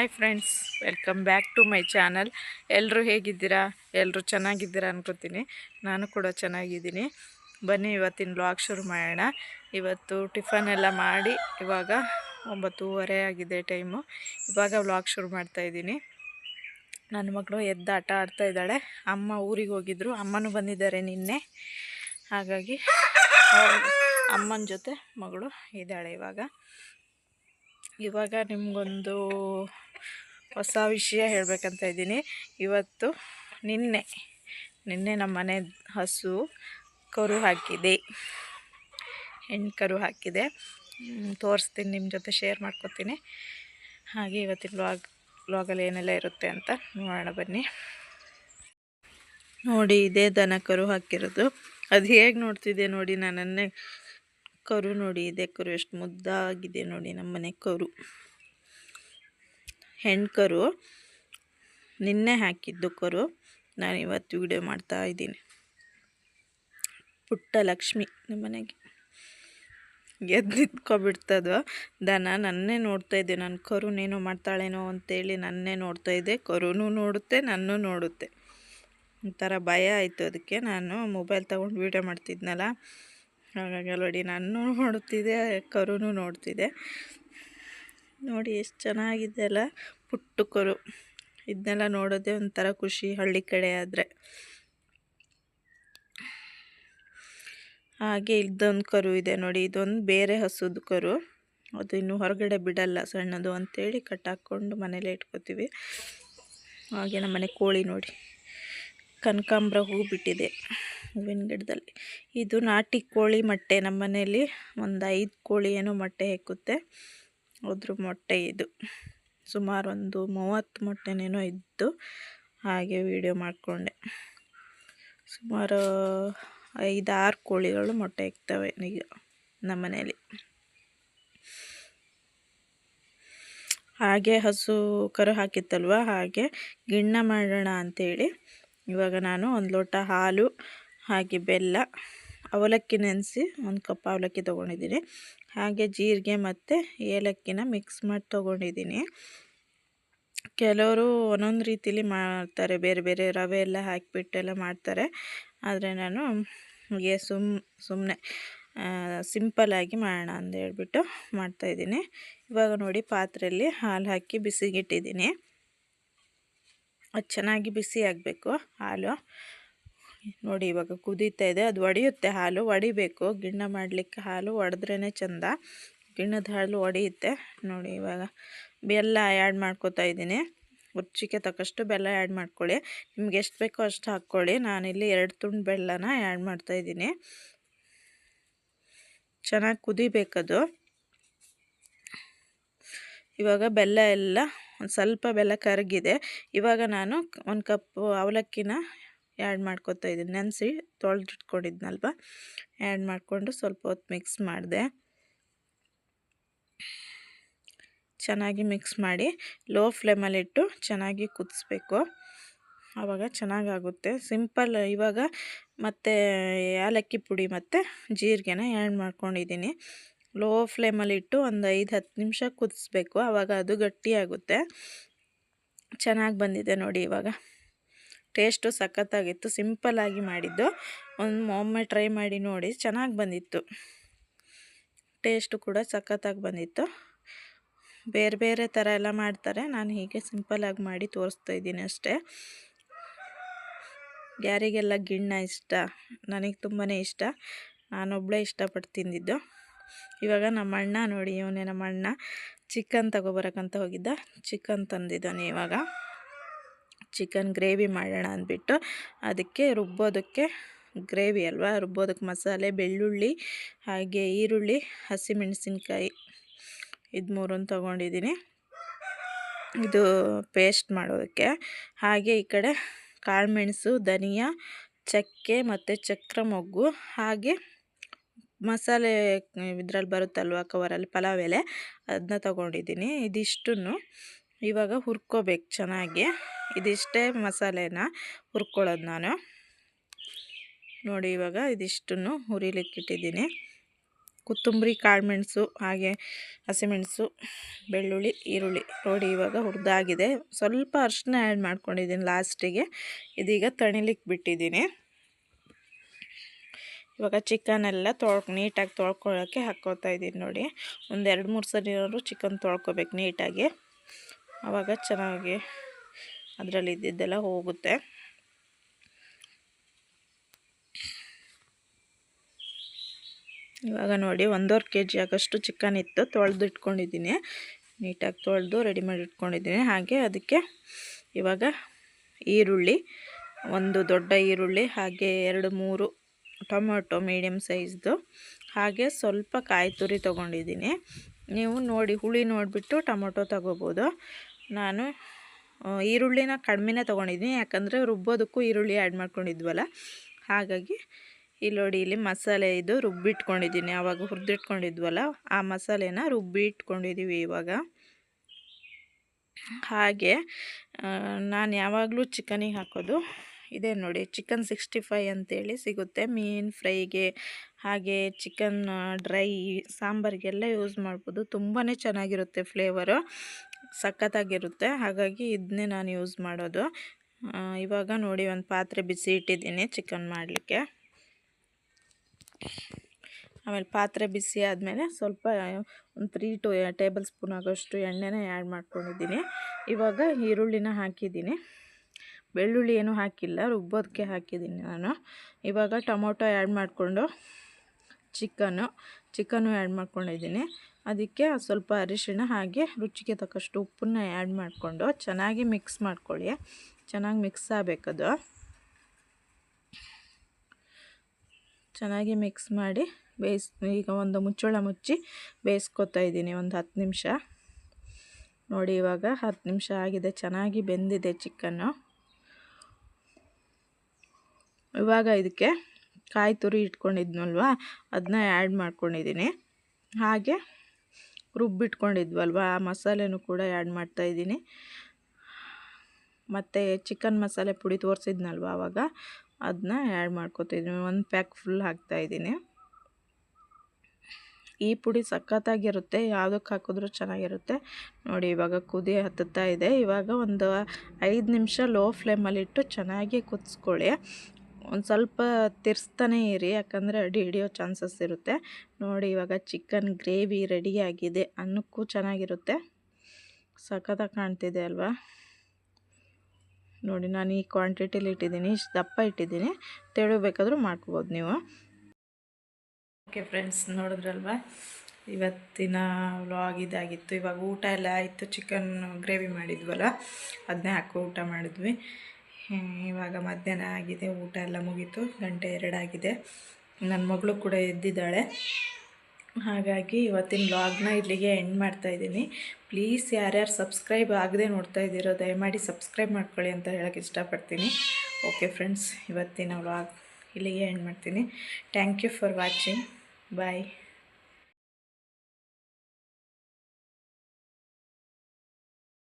Hi friends welcome back to my channel ಎಲ್ಲರೂ ಹೇಗಿದ್ದೀರಾ? ಎಲ್ಲರೂ ಚೆನ್ನಾಗಿದ್ದೀರಾ ಅನ್ಕೋತೀನಿ. ನಾನು ಕೂಡ ಚೆನ್ನಾಗಿದ್ದೀನಿ. ಬನ್ನಿ, ಇವತ್ತಿನ ಬ್ಲಾಗ್ ಶುರು ಮಾಡೋಣ. ಇವತ್ತು ಟಿಫನ್ ಎಲ್ಲ ಮಾಡಿ, ಇವಾಗ ಒಂಬತ್ತೂವರೆ ಆಗಿದೆ ಟೈಮು ಇವಾಗ ವ್ಲಾಗ್ ಶುರು ಮಾಡ್ತಾ ಇದ್ದೀನಿ. ನನ್ನ ಮಗಳು ಎದ್ದು ಆಟ ಆಡ್ತಾ ಇದ್ದಾಳೆ. ಅಮ್ಮ ಊರಿಗೆ ಹೋಗಿದ್ರು. ಅಮ್ಮನೂ ಬಂದಿದ್ದಾರೆ ನಿನ್ನೆ. ಹಾಗಾಗಿ ಅಮ್ಮನ ಜೊತೆ ಮಗಳು ಇದ್ದಾಳೆ ಇವಾಗ. ಇವಾಗ ನಿಮಗೊಂದು ಹೊಸ ವಿಷಯ ಹೇಳಬೇಕಂತ ಇದ್ದೀನಿ. ಇವತ್ತು ನಿನ್ನೆ ನಿನ್ನೆ ನಮ್ಮ ಮನೆ ಹಸು ಕರು ಹಾಕಿದೆ. ಹೆಣ್ಣು ಕರು ಹಾಕಿದೆ. ತೋರಿಸ್ತೀನಿ ನಿಮ್ಮ ಜೊತೆ ಶೇರ್ ಮಾಡ್ಕೊತೀನಿ. ಹಾಗೆ ಇವತ್ತಿನ ಲಾಗ್ ಲಾಗಲ್ಲಿ ಏನೆಲ್ಲ ಇರುತ್ತೆ ಅಂತ ನೋಡೋಣ ಬನ್ನಿ. ನೋಡಿ, ಇದೇ ದನ ಕರು ಹಾಕಿರೋದು. ಅದು ಹೇಗೆ ನೋಡ್ತಿದ್ದೆ ನೋಡಿ, ನನ್ನನ್ನೇ ಕರು ನೋಡಿ, ಇದೆ ಕರು, ಎಷ್ಟು ಮುದ್ದಾಗಿದೆ ನೋಡಿ ನಮ್ಮ ಮನೆ ಕರು. ಹೆಣ್ಣು ಕರು ನಿನ್ನೆ ಹಾಕಿದ್ದು ಕರು, ನಾನು ಇವತ್ತು ವಿಡಿಯೋ ಮಾಡ್ತಾ ಇದ್ದೀನಿ. ಪುಟ್ಟ ಲಕ್ಷ್ಮಿ ನಮ್ಮನೆಗೆ ಎದ್ದು ನಿಂತ್ಕೊಬಿಡ್ತದೋ ದನ ನನ್ನೇ ನೋಡ್ತಾ ಇದ್ದೆ ನನ್ನ ಕರುನೇನೋ ಮಾಡ್ತಾಳೇನೋ ಅಂತೇಳಿ ನನ್ನೇ ನೋಡ್ತಾ ಇದ್ದೆ ಕರುನೂ ನೋಡುತ್ತೆ, ನನ್ನೂ ನೋಡುತ್ತೆ. ಒಂಥರ ಭಯ ಆಯಿತು ಅದಕ್ಕೆ ನಾನು ಮೊಬೈಲ್ ತೊಗೊಂಡು ವೀಡಿಯೋ ಮಾಡ್ತಿದ್ನಲ್ಲ. ಹಾಗಾಗಿ ನೋಡಿ ನಾನು ನೋಡ್ತಿದ್ದೆ ಕರುನೂ ನೋಡ್ತಿದ್ದೆ ನೋಡಿ ಎಷ್ಟು ಚೆನ್ನಾಗಿದೆ ಅಲ್ಲ ಪುಟ್ಟು ಕರು. ಇದನ್ನೆಲ್ಲ ನೋಡೋದೇ ಒಂಥರ ಖುಷಿ ಹಳ್ಳಿ ಕಡೆ ಆದರೆ. ಹಾಗೆ ಇದ್ದೊಂದು ಕರು ಇದೆ ನೋಡಿ, ಇದೊಂದು ಬೇರೆ ಹಸುದ ಕರು. ಅದು ಇನ್ನು ಹೊರಗಡೆ ಬಿಡಲ್ಲ, ಸಣ್ಣದು ಅಂತೇಳಿ ಕಟ್ಟಾಕ್ಕೊಂಡು ಮನೇಲೆ ಇಟ್ಕೋತೀವಿ. ಹಾಗೆ ನಮ್ಮನೆ ಕೋಳಿ ನೋಡಿ, ಕನಕಾಂಬ್ರ ಹೂ ಬಿಟ್ಟಿದೆ. ಹೂವಿನ ಗಿಡದಲ್ಲಿ. ಇದು ನಾಟಿ ಕೋಳಿ ಮೊಟ್ಟೆ. ನಮ್ಮ ಮನೆಯಲ್ಲಿ ಒಂದು ಐದು ಕೋಳಿ ಏನೋ ಮೊಟ್ಟೆ ಹೆಕ್ಕುತ್ತೆ. ಅದ್ರ ಮೊಟ್ಟೆ ಇದು. ಸುಮಾರು ಒಂದು ಮೂವತ್ತು ಮೊಟ್ಟೆನೇನೋ ಇದ್ದು ಹಾಗೆ ವಿಡಿಯೋ ಮಾಡಿಕೊಂಡೆ. ಸುಮಾರು ಐದಾರು ಕೋಳಿಗಳು ಮೊಟ್ಟೆ ಇಕ್ತವೆ ಈಗ ನಮ್ಮ ಮನೆಯಲ್ಲಿ. ಹಾಗೆ ಹಸು ಕರು ಹಾಕಿತ್ತಲ್ವ? ಹಾಗೆ ಗಿಣ್ಣ ಮಾಡೋಣ ಅಂಥೇಳಿ ಇವಾಗ ನಾನು ಒಂದು ಲೋಟ ಹಾಲು ಹಾಗೆ ಬೆಲ್ಲ, ಅವಲಕ್ಕಿ ನೆನೆಸಿ ಒಂದು ಕಪ್ ಅವಲಕ್ಕಿ ತೊಗೊಂಡಿದ್ದೀನಿ. ಹಾಗೆ ಜೀರಿಗೆ ಮತ್ತು ಏಲಕ್ಕಿನ ಮಿಕ್ಸ್ ಮಾಡಿ ತೊಗೊಂಡಿದ್ದೀನಿ. ಕೆಲವರು ಒಂದೊಂದು ರೀತಿಲಿ ಮಾಡ್ತಾರೆ, ಬೇರೆ ಬೇರೆ ರವೆ ಎಲ್ಲ ಹಾಕಿಬಿಟ್ಟೆಲ್ಲ ಮಾಡ್ತಾರೆ. ಆದರೆ ನಾನು ಹೀಗೆ ಸುಮ್ ಸುಮ್ಮನೆ ಸಿಂಪಲ್ಲಾಗಿ ಮಾಡೋಣ ಅಂತ ಹೇಳ್ಬಿಟ್ಟು ಮಾಡ್ತಾಯಿದ್ದೀನಿ ಇವಾಗ ನೋಡಿ ಪಾತ್ರೆಯಲ್ಲಿ ಹಾಲು ಹಾಕಿ ಬಿಸಿಗಿಟ್ಟಿದ್ದೀನಿ. ಅದು ಚೆನ್ನಾಗಿ ಬಿಸಿ ಆಗಬೇಕು ಹಾಲು. ನೋಡಿ ಇವಾಗ ಕುದೀತಾ ಇದೆ. ಅದು ಒಡೆಯುತ್ತೆ ಹಾಲು, ಒಡಿಬೇಕು. ಗಿಣ್ಣ ಮಾಡಲಿಕ್ಕೆ ಹಾಲು ಒಡೆದ್ರೇ ಚೆಂದ. ಗಿಣ್ಣದ ಹಾಲು ಒಡೆಯುತ್ತೆ. ನೋಡಿ ಇವಾಗ ಬೆಲ್ಲ ಆ್ಯಡ್ ಮಾಡ್ಕೋತಾ ಇದ್ದೀನಿ. ರುಚಿಗೆ ತಕ್ಕಷ್ಟು ಬೆಲ್ಲ ಆ್ಯಡ್ ಮಾಡ್ಕೊಳ್ಳಿ. ನಿಮ್ಗೆ ಎಷ್ಟು ಬೇಕೋ ಅಷ್ಟು ಹಾಕ್ಕೊಳ್ಳಿ. ನಾನಿಲ್ಲಿ ಎರಡು ತುಂಡು ಬೆಲ್ಲನ ಆ್ಯಡ್ ಮಾಡ್ತಾಯಿದ್ದೀನಿ ಚೆನ್ನಾಗಿ ಕುದಿಬೇಕದು. ಇವಾಗ ಬೆಲ್ಲ ಎಲ್ಲ, ಒಂದು ಸ್ವಲ್ಪ ಬೆಲ್ಲ ಕರಗಿದೆ. ಇವಾಗ ನಾನು ಒಂದು ಕಪ್ ಅವಲಕ್ಕಿನ ಆ್ಯಡ್ ಮಾಡ್ಕೊತಾ ಇದ್ದೀನಿ. ನೆನೆಸಿ ತೊಳೆದಿಟ್ಕೊಂಡಿದ್ನಲ್ವ? ಆ್ಯಡ್ ಮಾಡಿಕೊಂಡು ಸ್ವಲ್ಪ ಹೊತ್ತು ಮಿಕ್ಸ್ ಮಾಡಿದೆ. ಚೆನ್ನಾಗಿ ಮಿಕ್ಸ್ ಮಾಡಿ ಲೋ ಫ್ಲೇಮಲ್ಲಿಟ್ಟು ಚೆನ್ನಾಗಿ ಕುದಿಸ್ಬೇಕು. ಆವಾಗ ಚೆನ್ನಾಗಾಗುತ್ತೆ. ಸಿಂಪಲ್ ಇವಾಗ ಮತ್ತು ಏಲಕ್ಕಿ ಪುಡಿ ಮತ್ತು ಜೀರಿಗೆನ ಆ್ಯಡ್ ಮಾಡ್ಕೊಂಡಿದ್ದೀನಿ. ಲೋ ಫ್ಲೇಮಲ್ಲಿಟ್ಟು ಒಂದು ಐದು ಹತ್ತು ನಿಮಿಷ ಕುದಿಸ್ಬೇಕು. ಆವಾಗ ಅದು ಗಟ್ಟಿಯಾಗುತ್ತೆ. ಚೆನ್ನಾಗಿ ಬಂದಿದೆ ನೋಡಿ ಇವಾಗ. ಟೇಸ್ಟು ಸಖತ್ತಾಗಿತ್ತು, ಸಿಂಪಲ್ಲಾಗಿ ಮಾಡಿದ್ದು. ಒಂದು ಒಮ್ಮೆ ಟ್ರೈ ಮಾಡಿ ನೋಡಿ, ಚೆನ್ನಾಗಿ ಬಂದಿತ್ತು. ಟೇಸ್ಟು ಕೂಡ ಸಖತ್ತಾಗಿ ಬಂದಿತ್ತು. ಬೇರೆ ಬೇರೆ ಥರ ಎಲ್ಲ ಮಾಡ್ತಾರೆ, ನಾನು ಹೀಗೆ ಸಿಂಪಲ್ಲಾಗಿ ಮಾಡಿ ತೋರಿಸ್ತಾ ಇದ್ದೀನಿ ಅಷ್ಟೇ. ಯಾರಿಗೆಲ್ಲ ಗಿಣ್ಣ ಇಷ್ಟ, ನನಗೆ ತುಂಬಾ ಇಷ್ಟ ನಾನೊಬ್ಬಳೇ ಇಷ್ಟಪಟ್ಟು ತಿಂದಿದ್ದು. ಇವಾಗ ನಮ್ಮ ಅಣ್ಣ ನೋಡಿ, ಇವನೇ ನಮ್ಮ ಅಣ್ಣ ಚಿಕನ್ ತಗೋಬರಕ್ಕಂತ ಹೋಗಿದ್ದ, ಚಿಕನ್ ತಂದಿದ್ದಾನೆ ಇವಾಗ. ಚಿಕನ್ ಗ್ರೇವಿ ಮಾಡೋಣ ಅಂದ್ಬಿಟ್ಟು ಅದಕ್ಕೆ ರುಬ್ಬೋದಕ್ಕೆ ಗ್ರೇವಿ ಅಲ್ವಾ? ರುಬ್ಬೋದಕ್ಕೆ ಮಸಾಲೆ, ಬೆಳ್ಳುಳ್ಳಿ, ಹಾಗೆ ಈರುಳ್ಳಿ, ಹಸಿಮೆಣಸಿನ್ಕಾಯಿ ಇದು ಮೂರನ್ನು ತೊಗೊಂಡಿದ್ದೀನಿ. ಇದು ಪೇಸ್ಟ್ ಮಾಡೋದಕ್ಕೆ. ಹಾಗೆ ಈ ಕಡೆ ಕಾಳುಮೆಣಸು, ಧನಿಯಾ, ಚಕ್ಕೆ ಮತ್ತು ಚಕ್ರ ಮೊಗ್ಗು ಹಾಗೆ ಮಸಾಲೆ ಇದ್ರಲ್ಲಿ ಬರುತ್ತಲ್ವ ಕವರಲ್ಲಿ ಪಲಾವ್ ಎಲೆ, ಅದನ್ನ ತೊಗೊಂಡಿದ್ದೀನಿ. ಇದಿಷ್ಟನ್ನು. ಇವಾಗ ಹುರ್ಕೋಬೇಕು ಚೆನ್ನಾಗಿ. ಇದಿಷ್ಟೇ ಮಸಾಲೆನ ಹುರ್ಕೊಳ್ಳೋದು ನಾನು. ನೋಡಿ ಇವಾಗ ಇದಿಷ್ಟನ್ನು ಹುರಿಲಿಕ್ಕಿಟ್ಟಿದ್ದೀನಿ ಕೊತ್ತಂಬರಿ ಕಾಳುಮೆಣಸು ಹಾಗೆ ಹಸಿಮೆಣಸು ಬೆಳ್ಳುಳ್ಳಿ, ಈರುಳ್ಳಿ ನೋಡಿ ಇವಾಗ ಹುರಿದಾಗಿದೆ. ಸ್ವಲ್ಪ ಅರಿಶಿನ ಆ್ಯಡ್ ಮಾಡ್ಕೊಂಡಿದ್ದೀನಿ ಲಾಸ್ಟಿಗೆ. ಇದೀಗ ತಣಿಲಿಕ್ಕೆ ಬಿಟ್ಟಿದ್ದೀನಿ. ಇವಾಗ ಚಿಕನೆಲ್ಲ ತೊಳ್, ನೀಟಾಗಿ ತೊಳ್ಕೊಳ್ಳೋಕ್ಕೆ ಹಾಕ್ಕೋತಾ ಇದ್ದೀನಿ ನೋಡಿ. ಒಂದು ಎರಡು ಮೂರು ಸರಿ ಚಿಕನ್ ತೊಳ್ಕೊಬೇಕು ನೀಟಾಗಿ. ಆವಾಗ ಚೆನ್ನಾಗಿ ಅದರಲ್ಲಿ ಇದ್ದಿದ್ದೆಲ್ಲ ಹೋಗುತ್ತೆ. ಇವಾಗ ನೋಡಿ ಒಂದೂವರೆ ಕೆ ಜಿ ಆಗಷ್ಟು ಚಿಕನ್ ಇತ್ತು ತೊಳೆದು ಇಟ್ಕೊಂಡಿದ್ದೀನಿ ನೀಟಾಗಿ ತೊಳೆದು ರೆಡಿ ಮಾಡಿ ಇಟ್ಕೊಂಡಿದ್ದೀನಿ. ಹಾಗೆ ಅದಕ್ಕೆ ಇವಾಗ ಈರುಳ್ಳಿ, ಒಂದು ದೊಡ್ಡ ಈರುಳ್ಳಿ, ಹಾಗೆ ಎರಡು ಮೂರು ಟೊಮೊಟೊ ಮೀಡಿಯಮ್ ಸೈಜ್ದು. ಹಾಗೆ ಸ್ವಲ್ಪ ಕಾಯಿ ತುರಿ ತೊಗೊಂಡಿದ್ದೀನಿ. ನೀವು ನೋಡಿ ಹುಳಿ ನೋಡಿಬಿಟ್ಟು ಟೊಮೊಟೊ ತಗೋಬೋದು. ನಾನು ಈರುಳ್ಳಿನ ಕಡಿಮೆನೇ ತೊಗೊಂಡಿದ್ದೀನಿ. ಯಾಕಂದರೆ ರುಬ್ಬೋದಕ್ಕೂ ಈರುಳ್ಳಿ ಆ್ಯಡ್ ಮಾಡ್ಕೊಂಡಿದ್ವಲ್ಲ. ಹಾಗಾಗಿ ಇಲ್ಲಿ ನೋಡಿ ಇಲ್ಲಿ ಮಸಾಲೆ ಇದು ರುಬ್ಬಿಟ್ಕೊಂಡಿದ್ದೀನಿ. ಆವಾಗ ಹುರಿದಿಟ್ಕೊಂಡಿದ್ವಲ್ಲ, ಆ ಮಸಾಲೆನ ರುಬ್ಬಿ ಇಟ್ಕೊಂಡಿದ್ದೀವಿ ಇವಾಗ. ಹಾಗೆ ನಾನು ಯಾವಾಗಲೂ ಚಿಕನಿಗೆ ಹಾಕೋದು. ಇದೆ ನೋಡಿ, ಚಿಕನ್ ಸಿಕ್ಸ್ಟಿ ಫೈ ಅಂತೇಳಿ ಸಿಗುತ್ತೆ. ಮೀನು ಫ್ರೈಗೆ, ಹಾಗೆ ಚಿಕನ್ ಡ್ರೈ, ಸಾಂಬಾರಿಗೆಲ್ಲ ಯೂಸ್ ಮಾಡ್ಬೋದು. ತುಂಬಾ ಚೆನ್ನಾಗಿರುತ್ತೆ ಫ್ಲೇವರು ಸಖತ್ತಾಗಿರುತ್ತೆ. ಹಾಗಾಗಿ ಇದನ್ನೇ ನಾನು ಯೂಸ್ ಮಾಡೋದು. ಇವಾಗ ನೋಡಿ ಒಂದು ಪಾತ್ರೆ ಬಿಸಿ ಇಟ್ಟಿದ್ದೀನಿ ಚಿಕನ್ ಮಾಡಲಿಕ್ಕೆ. ಆಮೇಲೆ ಪಾತ್ರೆ ಬಿಸಿ ಆದಮೇಲೆ ಸ್ವಲ್ಪ ಒಂದು ತ್ರೀ ಟು ಟೇಬಲ್ ಸ್ಪೂನ್ ಆಗೋಷ್ಟು ಎಣ್ಣೆನ ಆ್ಯಡ್ ಮಾಡ್ಕೊಂಡಿದ್ದೀನಿ. ಇವಾಗ ಈರುಳ್ಳಿನ ಹಾಕಿದ್ದೀನಿ. ಬೆಳ್ಳುಳ್ಳಿ ಏನೂ ಹಾಕಿಲ್ಲ ರುಬ್ಬೋದಕ್ಕೆ ಹಾಕಿದ್ದೀನಿ ನಾನು. ಇವಾಗ ಟೊಮೊಟೊ ಆ್ಯಡ್ ಮಾಡಿಕೊಂಡು ಚಿಕನ್ನು ಚಿಕನು ಆ್ಯಡ್ ಮಾಡ್ಕೊಂಡಿದ್ದೀನಿ. ಅದಕ್ಕೆ ಸ್ವಲ್ಪ ಅರಿಶಿಣ ಹಾಗೆ ರುಚಿಗೆ ತಕ್ಕಷ್ಟು ಉಪ್ಪನ್ನ ಆ್ಯಡ್ ಮಾಡಿಕೊಂಡು ಚೆನ್ನಾಗಿ ಮಿಕ್ಸ್ ಮಾಡ್ಕೊಳ್ಳಿ. ಚೆನ್ನಾಗಿ ಮಿಕ್ಸ್ ಆಗಬೇಕದು. ಚೆನ್ನಾಗಿ ಮಿಕ್ಸ್ ಮಾಡಿ ಬೇಯಿಸ್, ಈಗ ಒಂದು ಮುಚ್ಚಳ ಮುಚ್ಚಿ ಬೇಯಿಸ್ಕೊತಾ ಇದ್ದೀನಿ ಒಂದು ಹತ್ತು ನಿಮಿಷ. ನೋಡಿ ಇವಾಗ ಹತ್ತು ನಿಮಿಷ ಆಗಿದೆ, ಚೆನ್ನಾಗಿ ಬೆಂದಿದೆ ಚಿಕನ್ನು. ಇವಾಗ ಇದಕ್ಕೆ ಕಾಯಿ ತುರಿ ಇಟ್ಕೊಂಡಿದ್ನಲ್ವ? ಅದನ್ನ ಆ್ಯಡ್ ಮಾಡ್ಕೊಂಡಿದ್ದೀನಿ ಹಾಗೆ ರುಬ್ಬಿಟ್ಕೊಂಡಿದ್ವಲ್ವ? ಆ ಮಸಾಲೆನೂ ಕೂಡ ಆ್ಯಡ್ ಮಾಡ್ತಾಯಿದ್ದೀನಿ ಮತ್ತು ಚಿಕನ್ ಮಸಾಲೆ ಪುಡಿ ತೋರಿಸಿದ್ನಲ್ವ ಆವಾಗ ಅದನ್ನ ಆ್ಯಡ್ ಮಾಡ್ಕೊತಿದ್ದೀನಿ ಒಂದು ಪ್ಯಾಕ್ ಫುಲ್ ಹಾಕ್ತಾಯಿದ್ದೀನಿ ಈ ಪುಡಿ ಸಖತ್ತಾಗಿರುತ್ತೆ. ಯಾವುದಕ್ಕೆ ಹಾಕಿದ್ರೂ ಚೆನ್ನಾಗಿರುತ್ತೆ. ನೋಡಿ, ಇವಾಗ ಕುದಿ ಹತ್ತುತ್ತಾ ಇದೆ. ಇವಾಗ ಒಂದು ಐದು ನಿಮಿಷ ಲೋ ಫ್ಲೇಮಲ್ಲಿಟ್ಟು ಚೆನ್ನಾಗಿ ಕುದಿಸ್ಕೊಳ್ಳಿ. ಒಂದು ಸ್ವಲ್ಪ ತಿರ್ಸ್ತಾನೆ ಇರಿ, ಯಾಕಂದರೆ ಅಡಿ ಹಿಡಿಯೋ ಚಾನ್ಸಸ್ ಇರುತ್ತೆ. ನೋಡಿ, ಇವಾಗ ಚಿಕನ್ ಗ್ರೇವಿ ರೆಡಿಯಾಗಿದೆ ಅನ್ನಕ್ಕೂ ಚೆನ್ನಾಗಿರುತ್ತೆ. ಸಖತ್ತಾಗಿ ಕಾಣ್ತಿದೆ ಅಲ್ವಾ? ನೋಡಿ, ನಾನು ಈ ಕ್ವಾಂಟಿಟಿಲಿ ಇಟ್ಟಿದ್ದೀನಿ, ಇಷ್ಟು ದಪ್ಪ ಇಟ್ಟಿದ್ದೀನಿ. ತೆಳಬೇಕಾದ್ರೂ ಮಾಡ್ಕೋಬೋದು ನೀವು. ಓಕೆ ಫ್ರೆಂಡ್ಸ್, ನೋಡಿದ್ರಲ್ವ? ಇವತ್ತಿನ ವ್ಲಾಗ್ ಇದಾಗಿತ್ತು. ಇವಾಗ ಊಟ ಎಲ್ಲ ಆಯಿತು. ಚಿಕನ್ ಗ್ರೇವಿ ಮಾಡಿದ್ವಲ್ಲ ಅದನ್ನೇ ಹಾಕೋ ಊಟ ಮಾಡಿದ್ವಿ. ಇವಾಗ ಮಧ್ಯಾಹ್ನ ಆಗಿದೆ, ಊಟ ಎಲ್ಲ ಮುಗೀತು, ಗಂಟೆ ಎರಡಾಗಿದೆ ನನ್ನ ಮಗಳು ಕೂಡ ಎದ್ದಿದ್ದಾಳೆ. ಹಾಗಾಗಿ ಇವತ್ತಿನ ಲಾಗ್ನ ಇಲ್ಲಿಗೆ ಎಂಡ್ ಮಾಡ್ತಾಯಿದ್ದೀನಿ ಪ್ಲೀಸ್ ಯಾರ್ಯಾರು ಸಬ್ಸ್ಕ್ರೈಬ್ ಆಗದೆ ನೋಡ್ತಾ ಇದ್ದೀರೋ, ದಯಮಾಡಿ ಸಬ್ಸ್ಕ್ರೈಬ್ ಮಾಡ್ಕೊಳ್ಳಿ ಅಂತ ಹೇಳೋಕ್ಕೆ ಇಷ್ಟಪಡ್ತೀನಿ. ಓಕೆ ಫ್ರೆಂಡ್ಸ್ ಇವತ್ತಿನ ವ್ಲಾಗ್ ಇಲ್ಲಿಗೆ ಎಂಡ್ ಮಾಡ್ತೀನಿ. Thank you for watching bye